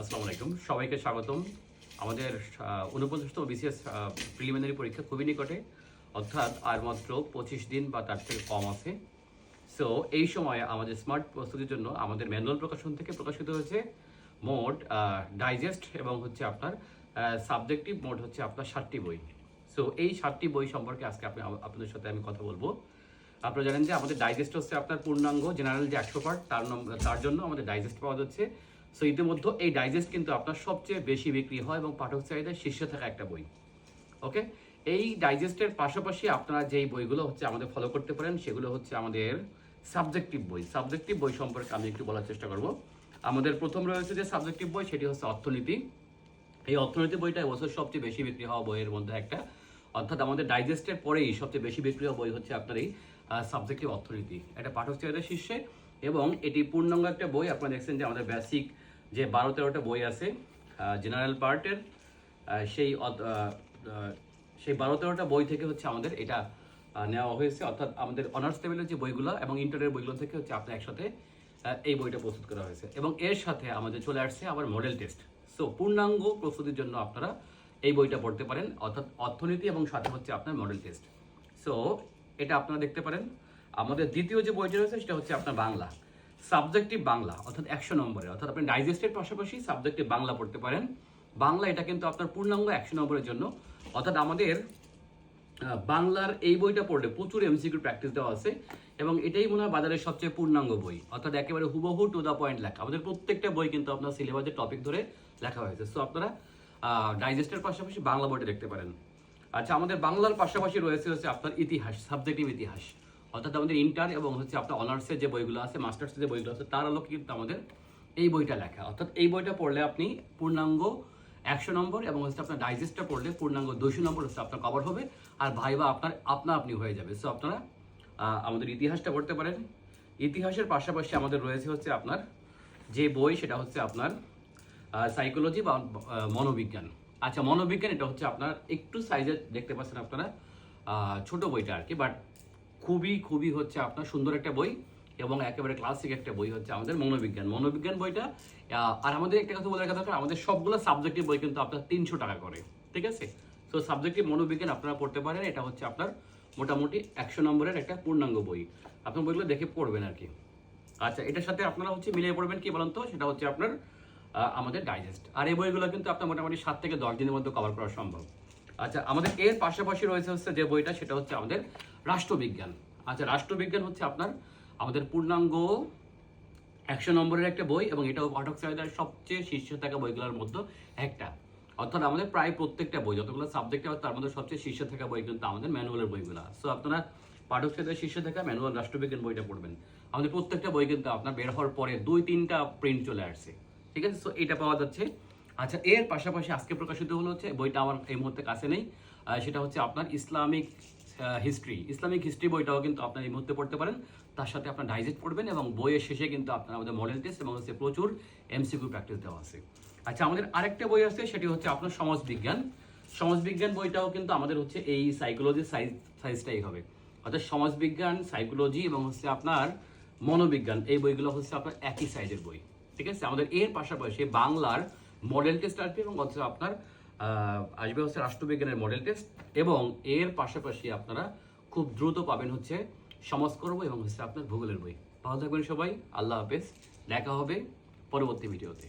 আসসালামু আলাইকুম। সবাইকে স্বাগতম। আমাদের উনপঞ্চাশতম বিসিএস প্রিলিমিনারি পরীক্ষা খুবই নিকটে। অর্থাৎ আর মাত্র পঁচিশ দিন বা তার থেকে কম আছে। সো এই সময় আমাদের স্মার্ট প্রস্তুতির জন্য আমাদের ম্যানুয়াল প্রকাশন থেকে প্রকাশিত হয়েছে মোট ডাইজেস্ট এবং হচ্ছে আপনার সাবজেক্টিভ মোট হচ্ছে আপনার ষাটটি বই। সো এই ষাটটি বই সম্পর্কে আজকে আপনি আপনাদের সাথে আমি কথা বলব। আপনারা জানেন যে আমাদের ডাইজেস্ট হচ্ছে আপনার পূর্ণাঙ্গ জেনারেল যে একশো পার্ট তার তার জন্য আমাদের ডাইজেস্ট পাওয়া যাচ্ছে। সো ইতিমধ্যে এই ডাইজেস্ট কিন্তু আপনার সবচেয়ে বেশি বিক্রি হয় এবং পাঠক চাহিদায় শীর্ষে থাকা একটা বই। ওকে এই ডাইজেস্টের পাশাপাশি আপনারা যেই বইগুলো হচ্ছে আমাদের ফলো করতে পারেন, সেগুলো হচ্ছে আমাদের সাবজেক্টিভ বই। সাবজেক্টিভ বই সম্পর্কে আমি একটু বলার চেষ্টা করব। আমাদের প্রথম রয়েছে যে সাবজেক্টিভ বই, সেটি হচ্ছে অর্থনীতি। এই অর্থনীতি বইটা এবছর সবচেয়ে বেশি বিক্রি হওয়া বইয়ের মধ্যে একটা। অর্থাৎ আমাদের ডাইজেস্টের পরেই সবচেয়ে বেশি বিক্রি হওয়া বই হচ্ছে আপনার এই সাবজেক্টিভ অর্থনীতি একটা পাঠক চাহিদা শীর্ষে এবং এটি পূর্ণাঙ্গ একটা বই। আপনারা দেখছেন যে আমাদের বেসিক যে বারো তেরোটা বই আছে জেনারেল পার্টের সেই সেই বারো তেরোটা বই থেকে হচ্ছে আমাদের এটা নেওয়া হয়েছে। অর্থাৎ আমাদের অনার্স লেভেলের যে বইগুলো এবং ইন্টারের বইগুলো থেকে হচ্ছে আপনার একসাথে এই বইটা প্রস্তুত করা হয়েছে। এবং এর সাথে আমাদের চলে আসছে আবার মডেল টেস্ট সো পূর্ণাঙ্গ প্রস্তুতির জন্য আপনারা এই বইটা পড়তে পারেন। অর্থাৎ অর্থনীতি এবং সাথে হচ্ছে আপনার মডেল টেস্ট সো এটা আপনারা দেখতে পারেন। আমাদের দ্বিতীয় যে বইটি রয়েছে, সেটা হচ্ছে আপনার বাংলা। সাবজেক্টিভ বাংলা, অর্থাৎ একশো নম্বরে অর্থাৎ আপনি ডাইজেস্টের পাশাপাশি সাবজেক্টিভ বাংলা পড়তে পারেন। বাংলা এটা কিন্তু আপনার পূর্ণাঙ্গ একশো নম্বরের জন্য। অর্থাৎ আমাদের বাংলার এই বইটা পড়লে প্রচুর এমসিকিউ প্র্যাকটিস দেওয়া আছে এবং এটাই মনে হয় বাজারের সবচেয়ে পূর্ণাঙ্গ বই। অর্থাৎ একেবারে হুবহু টু দ্য পয়েন্ট লেখা। আমাদের প্রত্যেকটা বই কিন্তু আপনার সিলেবাসের টপিক ধরে লেখা হয়েছে। সো আপনারা ডাইজেস্টের পাশাপাশি বাংলা বইটা দেখতে পারেন। আচ্ছা আমাদের বাংলার পাশাপাশি রয়েছে হচ্ছে আপনার ইতিহাস সাবজেক্টিভ ইতিহাস। অর্থাৎ আমাদের ইন্টার এবং হচ্ছে আপনার অনার্সের যে বইগুলো আছে মাস্টার্সের যে বইগুলো আছে, তার আলোকে কিন্তু আমাদের এই বইটা লেখা। অর্থাৎ এই বইটা পড়লে আপনি পূর্ণাঙ্গ একশো নম্বর এবং হচ্ছে আপনার ডাইজেস্টটা পড়লে পূর্ণাঙ্গ দুশো নম্বর হচ্ছে আপনার কভার হবে আর ভাইবা আপনার, আপনা আপনি হয়ে যাবে। সো আপনারা আমাদের ইতিহাসটা পড়তে পারেন। ইতিহাসের পাশাপাশি আমাদের রয়েছে হচ্ছে আপনার যে বই, সেটা হচ্ছে আপনার সাইকোলজি বা মনোবিজ্ঞান। আচ্ছা মনোবিজ্ঞান এটা হচ্ছে আপনার একটু সাইজে দেখতে পাচ্ছেন আপনারা। ছোট বইটা আর কি বাট খুবই খুবই হচ্ছে আপনার সুন্দর একটা বই এবং একেবারে ক্লাসিক একটা বই হচ্ছে আমাদের মনোবিজ্ঞান। মনোবিজ্ঞান বইটা আর আমাদের একটা কথা বলে রাখা দরকার, আমাদের সবগুলো সাবজেক্টিভ বই কিন্তু আপনার তিনশো টাকা করে, ঠিক আছে? সো সাবজেক্টিভ মনোবিজ্ঞান আপনারা পড়তে পারেন, এটা হচ্ছে আপনার মোটামুটি একশো নম্বরের একটা পূর্ণাঙ্গ বই। আপনার বইগুলো দেখে পড়বেন আর কি। আচ্ছা এটার সাথে আপনারা হচ্ছে মিলিয়ে পড়বেন কি বলেন তো? সেটা হচ্ছে আপনার আমাদের ডাইজেস্ট আর এই বইগুলো কিন্তু আপনার মোটামুটি সাত থেকে দশ দিনের মধ্যে কভার করা সম্ভব। আচ্ছা আমাদের এর পাশাপাশি রয়েছে হচ্ছে যে বইটা, সেটা হচ্ছে আমাদের রাষ্ট্রবিজ্ঞান। আচ্ছা রাষ্ট্রবিজ্ঞান হচ্ছে আপনার আমাদের পূর্ণাঙ্গ একশো নম্বরের একটা বই এবং এটাও পাঠক চাহিদার সবচেয়ে শীর্ষে থাকা বইগুলোর মধ্যে একটা। অর্থাৎ আমাদের প্রায় প্রত্যেকটা বই, যতগুলো সাবজেক্ট আছে তার মধ্যে সবচেয়ে শীর্ষে থাকা বই কিন্তু আমাদের ম্যানুয়ালের বইগুলো। সো আপনারা পাঠক চাহিদার শীর্ষে থাকা ম্যানুয়াল রাষ্ট্রবিজ্ঞান বইটা পড়বেন। আমাদের প্রত্যেকটা বই কিন্তু আপনার বের হওয়ার পরে দুই তিনটা প্রিন্ট চলে আসছে ঠিক আছে? সো এটা পাওয়া যাচ্ছে। আচ্ছা এর পাশাপাশি আজকে প্রকাশিত হলো হচ্ছে, বইটা আমার এই মুহূর্তে কাছে নেই সেটা হচ্ছে আপনার ইসলামিক হিস্ট্রি ইসলামিক হিস্ট্রি বইটাও কিন্তু আপনার এই মুহূর্তে পড়তে পারেন। তার সাথে আপনার ডাইজেস্ট পড়বেন এবং বইয়ের শেষে কিন্তু আপনার আমাদের মডেল টেস্ট এবং হচ্ছে প্রচুর এমসিকিউ প্র্যাকটিস দেওয়া আছে। আচ্ছা আমাদের আরেকটা বই আছে, সেটি হচ্ছে আপনার সমাজবিজ্ঞান সমাজবিজ্ঞান বইটাও কিন্তু আমাদের হচ্ছে এই সাইকোলজি সাইজ সাইজটাই হবে। অর্থাৎ সমাজবিজ্ঞান সাইকোলজি এবং হচ্ছে আপনার মনোবিজ্ঞান, এই বইগুলো হচ্ছে আপনার একই সাইজের বই। ঠিক আছে? আমাদের এর পাশাপাশি বাংলার মডেল টেস্ট আসবে এবং অথচ আপনার আসবে হচ্ছে রাষ্ট্রবিজ্ঞানের মডেল টেস্ট এবং এর পাশাপাশি আপনারা খুব দ্রুত পাবেন হচ্ছে সমাজকর্ম এবং হচ্ছে আপনার ভূগোলের বই। ভালো থাকবেন সবাই, আল্লাহ হাফেজ। দেখা হবে পরবর্তী ভিডিওতে